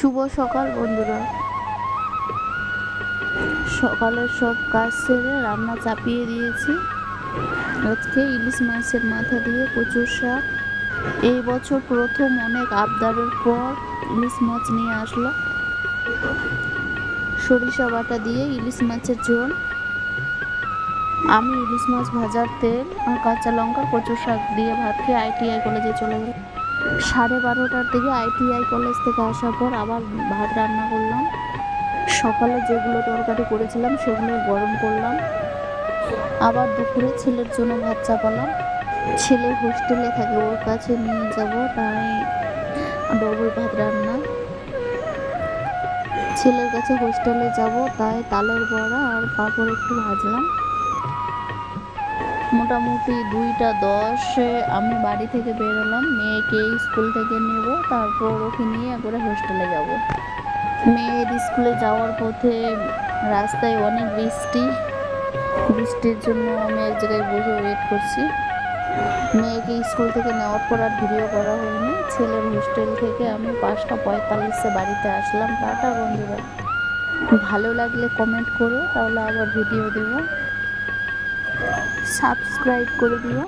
শুভ সকাল, বন্ধুরা। সকালের সব কাজ সেরে রান্না চাপিয়ে দিয়েছি। আজকে ইলিশ মাছের মাথা দিয়ে কচুর শাক। এই বছর প্রথম অনেক আবদারের পর ইলিশ মাছ নিয়ে আসলো। সরিষা বাটা দিয়ে ইলিশ মাছের ঝোল। আমি ইলিশ মাছ ভাজার তেল আর কাঁচা লঙ্কা, কচুর শাক দিয়ে ভাত খেয়ে আইটিআই কলেজে চলে গেলাম। সাড়ে বারোটার দিকে আইটিআই কলেজ থেকে আসার পর আবার ভাত রান্না করলাম। সকালে যেগুলো তরকারি করেছিলাম সেগুলো গরম করলাম। আবার দুপুরে ছেলের জন্য ভাত চাপালাম। ছেলে হোস্টেলে থাকে, ওর কাছে নিয়ে যাব, তাই ডবল ভাত রান্না। ছেলের কাছে হোস্টেলে যাব, তাই তালের বড়া আর পাঁপড় একটু ভাজলাম। মোটামুটি দুইটা দশে আমি বাড়ি থেকে বেরোলাম মেয়েকে স্কুল থেকে নেব, তারপর ওকে নিয়ে একবারে হোস্টেলে যাব। মেয়ের স্কুলে যাওয়ার পথে রাস্তায় অনেক বৃষ্টি। বৃষ্টির জন্য আমি এক জায়গায় বসে ওয়েট করছি। মেয়েকে স্কুল থেকে নেওয়ার পর আর ভিডিও করা হয়নি। ছেলের হোস্টেল থেকে আমি পাঁচটা পঁয়তাল্লিশে বাড়িতে আসলাম। টাটা বন্ধুরা। ভালো লাগলে কমেন্ট করো, তাহলে আবার ভিডিও দেবো। সাবস্ক্রাইব করে দিও।